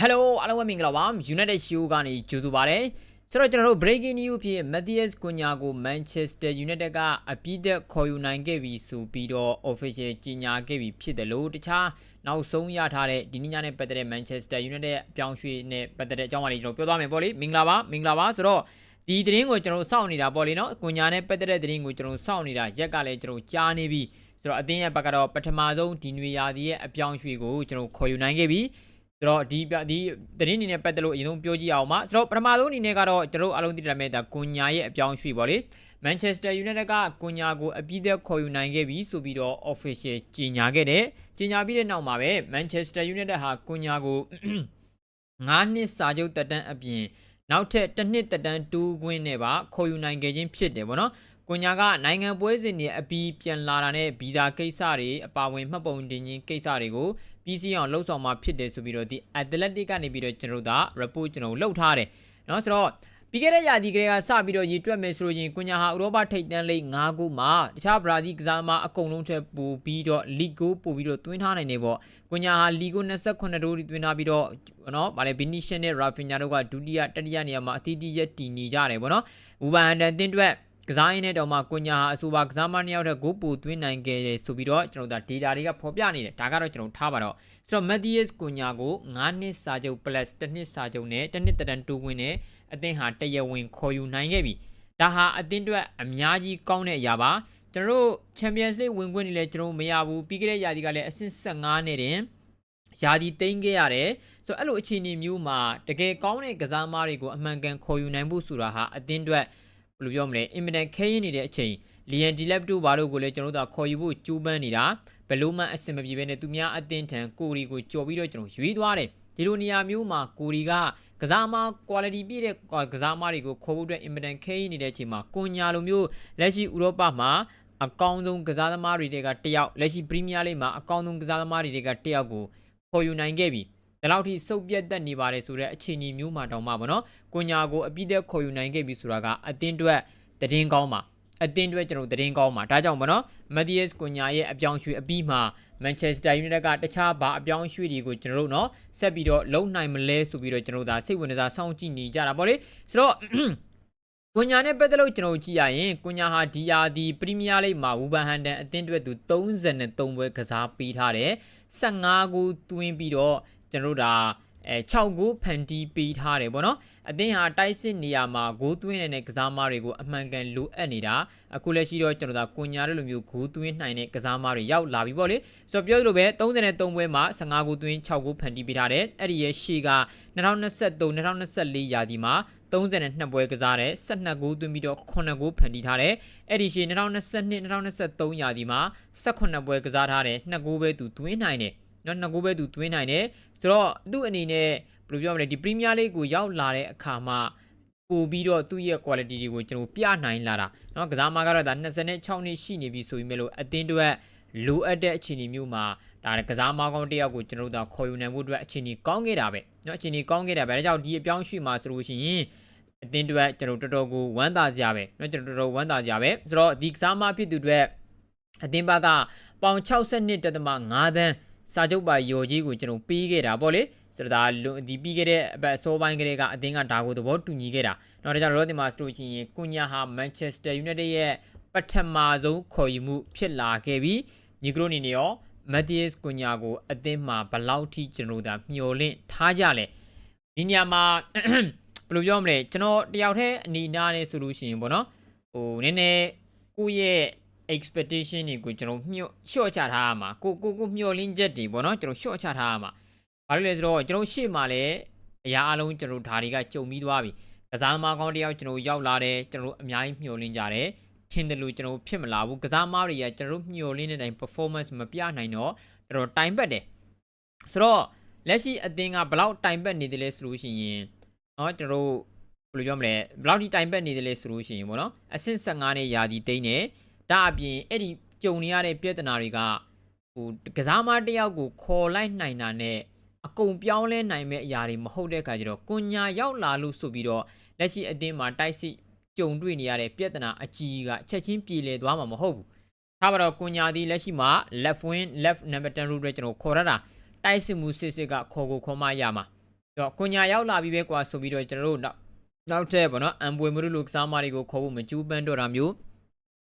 Hello အားလုံးပဲမင်္ဂလာပါ United Show ကနေကြိုဆိုပါရစေဆိုတော့ကျွန်တော်တို့ breaking news ဖြစ် Matthias Cunha ကို Manchester United ကအပြည့်သက်ခေါ်ယူနိုင်ခဲ့ပြီဆိုပြီးတော့ official ကြီးညာခဲ့ပြီဖြစ်တယ်လို့တခြားနောက်ဆုံးရထားတဲ့ဒီနေ့ညနဲ့ပတ်သက်တဲ့ Manchester United ရဲ့အပြောင်းရွှေ့နဲ့ပတ်သက်တဲ့အကြောင်းအရာတွေကျွန်တော်ပြောသွားမယ်ပေါ့လေမင်္ဂလာပါမင်္ဂလာပါဆိုတော့ဒီသတင်းကိုကျွန်တော်စောင့်နေတာပေါ့လေနော်ကွန်ညာနဲ့ပတ်သက်တဲ့သတင်းကိုကျွန်တော်စောင့်နေတာရက်ကလည်းကျွန်တော်ကြားနေပြီဆိုတော့အတင်းရဲ့ဘက်ကတော့ပထမဆုံးဒီနွေရာသီရဲ့အပြောင်းရွှေ့ကိုကျွန်တော်ခေါ်ယူနိုင်ခဲ့ပြီ ဆိုတော့ဒီပြဒီသတင်းအနေနဲ့ပတ်သက်လို့အရင်ဆုံးပြောကြည့်အောင်ပါဆိုတော့ပထမဆုံးအနေနဲ့ကတော့ကျွန်တော်တို့အားလုံးသိတယ်မဲ့ဒါကွန်ညာရဲ့အပြောင်းရွှေ့ပါလေ Manchester United ကကွန်ညာကိုအပြည့်သက်ခေါ်ယူနိုင်ခဲ့ပြီဆိုပြီးတော့ official ကြီးညာခဲ့တယ်ကြီးညာပြီးတဲ့နောက်မှာပဲ Manchester United ဟာကွန်ညာကို9နှစ်စာချုပ်တက်တန်းအပြင်နောက်ထပ်တစ်နှစ်တက်တန်းတူးခွင်းနဲ့ပါခေါ်ယူနိုင်ခဲ့ခြင်းဖြစ်တယ်ဗောနော်ကွန်ညာကနိုင်ငံပွဲစဉ်တွေအပြီးပြန်လာတာနဲ့ဗီဇာကိစ္စတွေအပါအဝင်မှတ်ပုံတင်ခြင်းကိစ္စတွေကို ပြီးစီးအောင်လှုပ်ဆောင်မှာဖြစ်တယ်ဆိုပြီးတော့ဒီ Athletic ကနေပြီးတော့ကျွန်တော်တို့ဒါ report ကျွန်တော်လှုပ်ထားတယ်เนาะဆိုတော့ပြီးခဲ့တဲ့ရာသီကလေးကစပြီးတော့ရည်တွက်မယ်ဆိုရင်ကွန်ညာဟာဥရောပထိပ်တန်းလိပ်၅ခုမှာတခြားဘရာဇီးကစားသမားအကုန်လုံးထက်ပိုပြီးတော့လီဂိုပို့ပြီးတော့တွင်းထားနိုင်နေပေါ့ကွန်ညာဟာလီဂို28ဒိုးတွင်းထားပြီးတော့เนาะဗာလေဘီနီရှင်နဲ့ရာဖင်ညာတို့ကဒုတိယတတိယနေရာမှာအသီးသီးရက်တည်နေကြတယ်ပေါ့နော်ဝူဘန်ဟန်တန်တင်းတွက် ကစားရင်းနဲ့တော့မှကွန်ညာဟာအဆိုပါကစားမနှစ်ယောက်ထက်ဂိုးပိုသွင်းနိုင်ခဲ့တယ်ဆိုပြီးတော့ကျွန်တော်တို့ဒါ data တွေကဖော်ပြနေတယ်ဒါကတော့ကျွန်တော်ထားပါတော့ဆိုတော့ Matthias ကွန်ညာကို9နှစ်စာချုပ် plus 1နှစ်စာချုပ်နဲ့1နှစ်တန်တူဝင်နဲ့အသင်းဟာတရားဝင်ခေါ်ယူနိုင်ခဲ့ပြီဒါဟာအသင်းအတွက်အများကြီးကောင်းတဲ့အရာပါကျွန်တော်တို့ Champions League ဝင်ခွင့်နေလဲကျွန်တော်မရဘူးပြီးခဲ့တဲ့ရာသီကလည်းအဆင့်15နဲ့တင်ယာဒီတိမ့်ခဲ့ရတယ်ဆိုတော့အဲ့လိုအခြေအနေမျိုးမှာတကယ်ကောင်းတဲ့ကစားသမားတွေကိုအမှန်ကန်ခေါ်ယူနိုင်ဖို့ဆိုတာဟာအသင်းအတွက် ဘယ်လိုပြောမလဲအင်မတန်ခဲရင်နေတဲ့အချိန်လီယန်ဒီလက်တို့ဘာလို့ကိုလဲကျွန်တော်တို့ကခေါ်ယူဖို့ကြိုးပမ်းနေတာဘယ်လို့မှအဆင်မပြေဘဲနဲ့သူများအသင်းထံကိုရီကိုကြော်ပြီးတော့ကျွန်တော်ရွေးသွားတယ်ဒီလိုနေရာမျိုးမှာကိုရီကကစားမ quality ပြည့်တဲ့ကစားမတွေကိုခေါ်ဖို့အတွက်အင်မတန်ခဲရင်နေတဲ့အချိန်မှာကွန်ညာလိုမျိုးလက်ရှိဥရောပမှာအကောင်းဆုံးကစားသမားတွေကတယောက်လက်ရှိပရီးမီးယားလိမှာအကောင်းဆုံးကစားသမားတွေကတယောက်ကိုခေါ်ယူနိုင်ခဲ့ပြီ ဒီလောက်ထိစုပ်ပြတ်တက်နေပါတယ်ဆိုတဲ့အခြေအနေမျိုးမှာတောင်မှပေါ့နော်ကွန်ညာကိုအပြည့်သက်ခေါ်ယူနိုင်ခဲ့ပြီဆိုတာကအတင်းတွက်တည်င်းကောင်းပါအတင်းတွဲကျွန်တော်တည်င်းကောင်းပါဒါကြောင့်ပေါ့နော်မက်သီးယက်စ်ကွန်ညာရဲ့အပြောင်းရွှေ့အပြီးမှာမန်ချက်စတာယူနိုက်တက်ကတခြားဘာအပြောင်းရွှေ့တွေကိုကျွန်တော်တို့နော်ဆက်ပြီးတော့လုံနိုင်မလဲဆိုပြီးတော့ကျွန်တော်တို့ဒါစိတ်ဝင်စားစောင့်ကြည့်နေကြတာပေါ့လေဆိုတော့ကွန်ညာနဲ့ပတ်သက်လို့ကျွန်တော်ကြည့်ရရင်ကွန်ညာဟာဒီယာဒီပရီးမီးယားလိမှာဝူဘန်ဟန်တန်အသင်းအတွက်သူ33ပွဲကစားပေးထားတယ်15ဂိုးသွင်းပြီးတော့ ကျွန်တော်တို့ဒါအဲ6ဂိုးဖန်တီးပေးထားတယ်ပေါ့နော်အသင်းဟာတိုက်စစ်နေရာမှာဂိုးသွင်းနေတဲ့ကစားမတွေကိုအမှန်ကန်လိုအပ်နေတာအခုလက်ရှိတော့ကျွန်တော်တို့ကွန်ညာတို့လိုမျိုးဂိုးသွင်းနိုင်တဲ့ကစားမတွေရောက်လာပြီပေါ့လေဆိုတော့ပြောလို့ပဲ33ပွဲမှာ15ဂိုးသွင်း6ဂိုးဖန်တီးပေးထားတယ်အဲ့ဒီရဲ့ရှေ့က2023 2024ရာသီမှာ32ပွဲကစားတယ်12ဂိုးသွင်းပြီးတော့9ဂိုးဖန်တီးထားတယ်အဲ့ဒီရှေ့2022 2023ရာသီမှာ18ပွဲကစားထားတယ်2ဂိုးပဲသူသွင်းနိုင်တယ် နော်နှစ်ဂိုးပဲသူသွင်းနိုင်တယ်ဆိုတော့သူ့အနေနဲ့ဘယ်လိုပြောမလဲဒီပရီးမီးယားလိကိုရောက်လာတဲ့အခါမှာပို့ပြီးတော့သူ့ရဲ့ quality တွေကိုကျွန်တော်ပြနိုင်လာတာเนาะကစားမကတော့ဒါ26နှစ်ရှိနေပြီဆိုပြီးမြဲလို့အတင်းတွေလိုအပ်တဲ့အခြေအနေမျိုးမှာဒါကစားမကောင်းတယောက်ကိုကျွန်တော်တို့ခေါ်ယူနိုင်ဖို့အတွက်အခြေအနေကောင်းခဲ့တာပဲเนาะအခြေအနေကောင်းခဲ့တာပဲဒါကြောင့်ဒီအပြောင်းရွှေ့မှာဆိုလို့ရှိရင်အတင်းတွေကျွန်တော်တော်တော်ကိုဝမ်းသာစရာပဲเนาะကျွန်တော်တော်တော်ဝမ်းသာစရာပဲဆိုတော့ဒီကစားမဖြစ်သူတွေအတင်းဘက်ကပေါင်62.5သန်း စာချုပ်ပါယော်ကြီးကိုကျွန်တော်ပေးခဲ့တာပေါ့လေဆိုတော့ဒါဒီပြီးခဲ့တဲ့အပတ်အစောပိုင်းကလေးကအသင်းကဒါကိုသဘောတူညီခဲ့တာတော့ဒါကြောင့်ရောဒီမှာစတိုချင်းရင်ကွန်ညာဟာမန်ချက်စတာယူနိုက်တက်ရဲ့ပထမဆုံးခေါ်ယူမှုဖြစ်လာခဲ့ပြီးညီကရိုနေနေရောမက်သီးယက်စ်ကွန်ညာကိုအသင်းမှာဘလောက်ထိကျွန်တော်တို့မျှော်လင့်ထားကြလဲဒီညမှာဘယ်လိုပြောမလဲကျွန်တော်တယောက်တည်းအနေနာနေဆိုလို့ရှိရင်ပေါ့နော်ဟိုနည်းနည်းကိုယ့်ရဲ့ expectation တွေကိုကျွန်တော်ညှော့လျှော့ချထားရမှာကိုကိုကိုမျှော်လင့်ချက်တွေပေါ့နော်ကျွန်တော်လျှော့ချထားရမှာဘာလို့လဲဆိုတော့ကျွန်တော်ရှေ့မှာလည်းအရာအလုံးကျွန်တော်ဓာတွေကကြုံပြီးသွားပြီကစားသမားကောင်းတယောက်ကျွန်တော်ရောက်လာတယ်ကျွန်တော်အများကြီးမျှော်လင့်ကြတယ်ထင်တယ်လို့ကျွန်တော်ဖြစ်မလာဘူးကစားသမားတွေကကျွန်တော်မျှော်လင့်တဲ့အတိုင်း performance မပြနိုင်တော့ကျွန်တော်တိုင်ပတ်တယ်ဆိုတော့လက်ရှိအသင်းကဘလောက်တိုင်ပတ်နေတယ်လဲဆိုလို့ရှိရင်เนาะကျွန်တော်ဘယ်လိုပြောမလဲဘလောက်ဒီတိုင်ပတ်နေတယ်လဲဆိုလို့ရှိရင်ပေါ့နော်အဆင့်15နဲ့ယာဒီတိန်းနေ ဒါအပြင်အဲ့ဒီကြုံနေရတဲ့ပြဿနာတွေကဟိုကစားမတယောက်ကိုခေါ်လိုက်နိုင်တာနဲ့အကုန်ပြောင်းလဲနိုင်မဲ့အရာတွေမဟုတ်တဲ့အခါကျတော့ကွန်ညာရောက်လာလို့ဆိုပြီးတော့လက်ရှိအတင်းမှာတိုက်စစ်ကြုံတွေ့နေရတဲ့ပြဿနာအကြီးကချက်ချင်းပြေလည်သွားမှာမဟုတ်ဘူး။ဒါပါတော့ကွန်ညာဒီလက်ရှိမှာ left wing left number 10 route တွေကျွန်တော်ခေါ်ရတာတိုက်စစ်မှုစစ်စစ်ကခေါ်ကိုခေါ်မရမှာတော့ကွန်ညာရောက်လာပြီပဲကွာဆိုပြီးတော့ကျွန်တော်တို့နောက်နောက်ထပ်ပေါ့နော်အမ်ပွေမရုလူကစားမတွေကိုခေါ်ဖို့မကြိုးပမ်းတော့တာမျိုး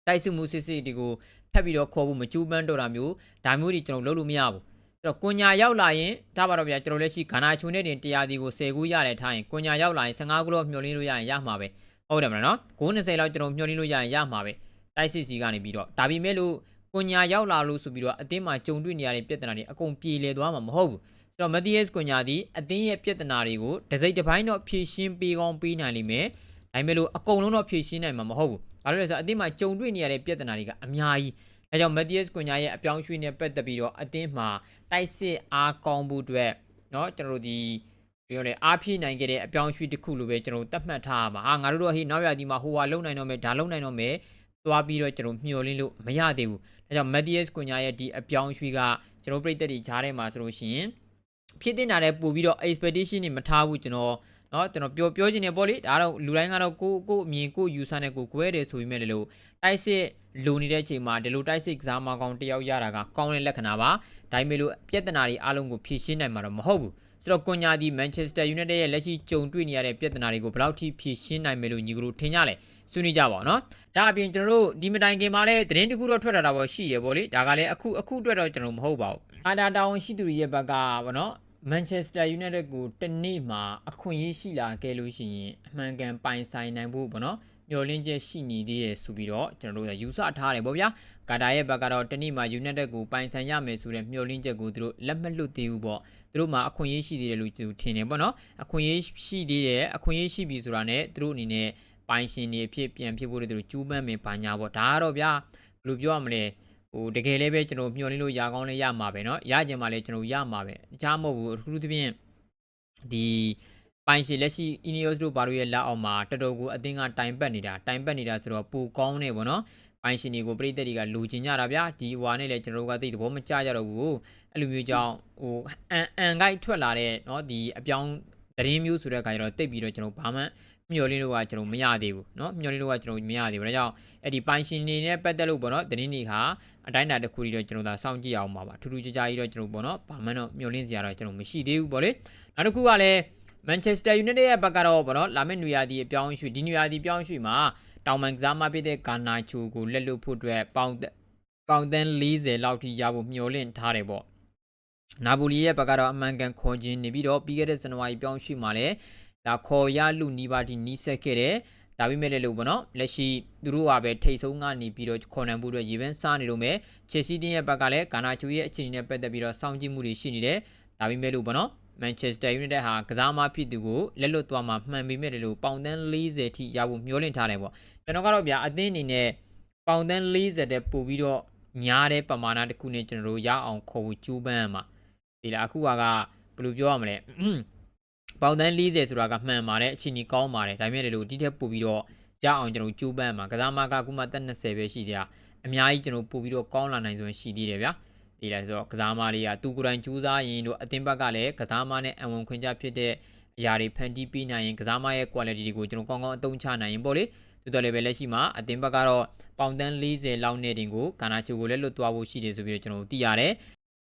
တိုက်စုမှုစစ်စစ်တွေကိုထပ်ပြီးတော့ခေါ်ဖို့မကြိုးပမ်းတော့တာမျိုးဒါမျိုးတွေကျွန်တော်လုပ်လို့မရဘူးအဲ့တော့ကွန်ညာရောက်လာရင်ဒါပါတော့ဗျာကျွန်တော်လက်ရှိခန္ဓာချုံနဲ့တင်တရားဒီကို10ခုရတယ်ထားရင်ကွန်ညာရောက်လာရင်15ခုတော့မျှော်လင့်လို့ရရင်ရမှာပဲဟုတ်တယ်မလားနော်920လောက်ကျွန်တော်မျှော်လင့်လို့ရရင်ရမှာပဲတိုက်စစ်စီကနေပြီးတော့ဒါပေမဲ့လို့ကွန်ညာရောက်လာလို့ဆိုပြီးတော့အတင်းမှာကြုံတွေ့နေရတဲ့ပြဿနာတွေအကုန်ပြေလည်သွားမှာမဟုတ်ဘူးဆိုတော့ Matthias ကွန်ညာသည်အသင်းရဲ့ပြဿနာတွေကိုတစိမ့်တစ်ပိုင်းတော့ဖြေရှင်းပေးကောင်းပေးနိုင်လိမ့်မယ်။ဒါပေမဲ့လို့အကုန်လုံးတော့ဖြေရှင်းနိုင်မှာမဟုတ်ဘူး။ ဘာလို့လဲဆိုတော့အသင်းမှာကြုံတွေ့နေရတဲ့ပြဿနာတွေကအများကြီး။ဒါကြောင့် Matthias ကွန်ညာရဲ့အပြောင်းအရွှေ့နဲ့ပတ်သက်ပြီးတော့အသင်းမှာတိုက်စစ်အားကောင်းဖို့အတွက်เนาะကျွန်တော်တို့ဒီပြောလေအားဖြည့်နိုင်ခဲ့တဲ့အပြောင်းအရွှေ့တစ်ခုလိုပဲကျွန်တော်တို့သတ်မှတ်ထားရမှာ။ဟာငါတို့တော့ဟေးနောက်ရဒီမှာဟိုဟာလုံနိုင်တော့မယ်ဒါလုံနိုင်တော့မယ်သွားပြီးတော့ကျွန်တော်မျှော်လင့်လို့မရသေးဘူး။ဒါကြောင့် Matthias ကွန်ညာရဲ့ဒီအပြောင်းအရွှေ့ကကျွန်တော်ပြည်သက်တွေကြားထဲမှာဆိုလို့ရှိရင် ဖြစ်တင်တာလည်းပို့ပြီးတော့ expectation တွေမထားဘူးကျွန်တော် เนาะကျွန်တော်ပြောပြောချင်တယ်ပေါ့လေဒါတော့လူတိုင်းကတော့ကိုကိုအမြင်ကို user နဲ့ကိုကွဲတယ်ဆိုပေမဲ့လည်းလို့တိုက်စစ်လိုနေတဲ့အချိန်မှာဒီလိုတိုက်စစ်ကစားမကောင်တယောက်ရတာကကောင်းတဲ့လက္ခဏာပါဒါပေမဲ့လို့ပြဿနာတွေအားလုံးကိုဖြေရှင်းနိုင်မှာတော့မဟုတ်ဘူးဆိုတော့ကွန်ညာဒီ Manchester United ရဲ့လက်ရှိကြုံတွေ့နေရတဲ့ပြဿနာတွေကိုဘယ်လောက်ထိဖြေရှင်းနိုင်မယ်လို့ညီကတို့ထင်ကြလဲဆွေးနွေးကြပါအောင်နော်ဒါအပြင်ကျွန်တော်တို့ဒီမတိုင်ခင်မှာလည်းသတင်းတစ်ခုတော့ထွက်လာတာပေါ့ရှိရပေါ့လေဒါကလည်းအခုအခုအတွက်တော့ကျွန်တော်မဟုတ်ပါဘူးအာဒါတောင်ရှိသူတွေရဲ့ဘက်ကပေါ့နော် Manchester United ကိုတနေ့မှာအခွင့်အရေးရှိလာခဲ့လို့ရှိရင်အမှန်ကန်ပိုင်ဆိုင်နိုင်ဖို့ပေါ့နော်မျော်လင့်ချက်ရှိနေသေးရဆိုပြီးတော့ကျွန်တော်တို့ကယူဆထားတယ်ပေါ့ဗျာကာတာရဲ့ဘက်ကတော့တနေ့မှာ United ကိုပိုင်ဆိုင်ရမယ်ဆိုတဲ့မျှော်လင့်ချက်ကိုသူတို့လက်မလွတ်သေးဘူးပေါ့သူတို့မှာအခွင့်အရေးရှိသေးတယ်လို့သူထင်တယ်ပေါ့နော်အခွင့်အရေးရှိသေးတယ်အခွင့်အရေးရှိပြီဆိုတာနဲ့သူတို့အနေနဲ့ပိုင်ရှင်တွေအဖြစ်ပြန်ဖြစ်ဖို့တွေသူတို့ကြိုးပမ်းမယ်ပါညာပေါ့ဒါကတော့ဗျာဘယ်လိုပြောရမလဲ ဟိုတကယ်လည်းပဲကျွန်တော်မျှော်လင့်လို့ရကောင်းလည်းရမှာပဲเนาะရကြင်မှာလည်းကျွန်တော်ရမှာပဲတခြားမဟုတ်ဘူးအထူးသဖြင့်ဒီပိုင်ရှင်လက်ရှိ Ineos တို့ဘာလို့ရဲ့လက်အောက်မှာတော်တော်ကိုအသင်းကတိုင်ပတ်နေတာတိုင်ပတ်နေတာဆိုတော့ပူကောင်းနေပေါ့နော်ပိုင်ရှင်တွေကိုပြည်သက်တွေကလူကျင်ကြတာဗျာဒီဟွာနဲ့လည်းကျွန်တော်တို့ကသိသဘောမကျကြတော့ဘူးအဲ့လိုမျိုးကြောင့်ဟိုအန်အန်ဂိုက်ထွက်လာတဲ့เนาะဒီအပြောင်းသတင်းမျိုးဆိုတဲ့အခါကျတော့တိတ်ပြီးတော့ကျွန်တော်ဘာမှ မျှော်လင့်လို့ကကျွန်တော်မရသေးဘူးเนาะမျှော်လင့်လို့ကကျွန်တော်မရသေးဘူးဒါကြောင့်အဲ့ဒီပိုင်ရှင်နေနဲ့ပတ်သက်လို့ပေါ့နော်သတင်းတွေဟာအတိုင်းအတာတစ်ခုကြီးတော့ကျွန်တော်သာစောင့်ကြည့်အောင်ပါပါထူးထူးခြားခြားကြီးတော့ကျွန်တော်ပေါ့နော်ဘာမှတော့မျှော်လင့်စရာတော့ကျွန်တော်မရှိသေးဘူးပေါ့လေနောက်တစ်ခုကလည်း Manchester United ရဲ့ဘက်ကတော့ပေါ့နော်လာမယ့်နွေရာသီအပြောင်းအရွှေ့ဒီနွေရာသီပြောင်းရွှေ့မှာတောင်မန်ကစားမဖြစ်တဲ့ဂါနာချူကိုလက်လွတ်ဖို့အတွက်ပေါင်ပေါင်တန်း40လောက်ထိရဖို့မျှော်လင့်ထားတယ်ပေါ့နာပိုလီရဲ့ဘက်ကတော့အမှန်ကန်ခေါ်ခြင်းနေပြီးတော့ပြီးခဲ့တဲ့ဇန်နဝါရီပြောင်းရွှေ့မှာလည်း ဒါခေါ်ရလူနီးပါးထိနီးစက်ခဲ့တယ်ဒါပေမဲ့လည်းလို့ပေါ့နော်လက်ရှိသူတို့ကပဲထိတ်ဆုံးကနေပြီးတော့ခေါ်နိုင်ဖို့အတွက်ရေပန်းစားနေလို့မဲ့ချယ်ဆီတင်းရဲ့ဘက်ကလည်းဂါနာချူရဲ့အခြေအနေနဲ့ပတ်သက်ပြီးတော့စောင့်ကြည့်မှုတွေရှိနေတယ်ဒါပေမဲ့လို့ပေါ့နော် Manchester United ဟာကစားမဖြစ်သူကိုလက်လွတ်သွားမှာမှန်ပေမဲ့လို့ပေါင်တန်း40ထိရဖို့မျှော်လင့်ထားတယ်ပေါ့ကျွန်တော်ကတော့ဗျာအသင်းအနေနဲ့ပေါင်တန်း40တဲ့ပို့ပြီးတော့ညားတဲ့ပမာဏတစ်ခုနဲ့ကျွန်တော်တို့ရအောင်ခေါ်ဖို့ကြိုးပမ်းရမှာဒီလားအခုကဘယ်လိုပြောရမလဲ ပေါင်တန်း40ဆိုတာကမှန်ပါတယ်အချိန်ကြီးကောင်းပါတယ်ဒါပေမဲ့လို့ဒီထက်ပို့ပြီးတော့ရအောင်ကျွန်တော်ကြိုးပမ်းမှာကစားမကအခုမှတက်20ပဲရှိသေးတာအများကြီးကျွန်တော်ပို့ပြီးတော့ကောင်းလာနိုင်စွမ်းရှိသေးတယ်ဗျာဒီလိုက်ဆိုတော့ကစားမလေးကသူကိုယ်တိုင်ကြိုးစားရင်တို့အသင်းဘက်ကလည်းကစားမနဲ့အဝန်ခွင့်ကြဖြစ်တဲ့အရာတွေဖန်တီးပေးနိုင်ရင်ကစားမရဲ့ quality တွေကိုကျွန်တော်ကောင်းကောင်းအသုံးချနိုင်ရင်ပေါ့လေတိုးတော်လည်းပဲလက်ရှိမှာအသင်းဘက်ကတော့ပေါင်တန်း40လောက်နဲ့တင်ကိုကာနာချိုကိုလည်းလွတ်သွားဖို့ရှိတယ်ဆိုပြီးတော့ကျွန်တော်တို့သိရတယ်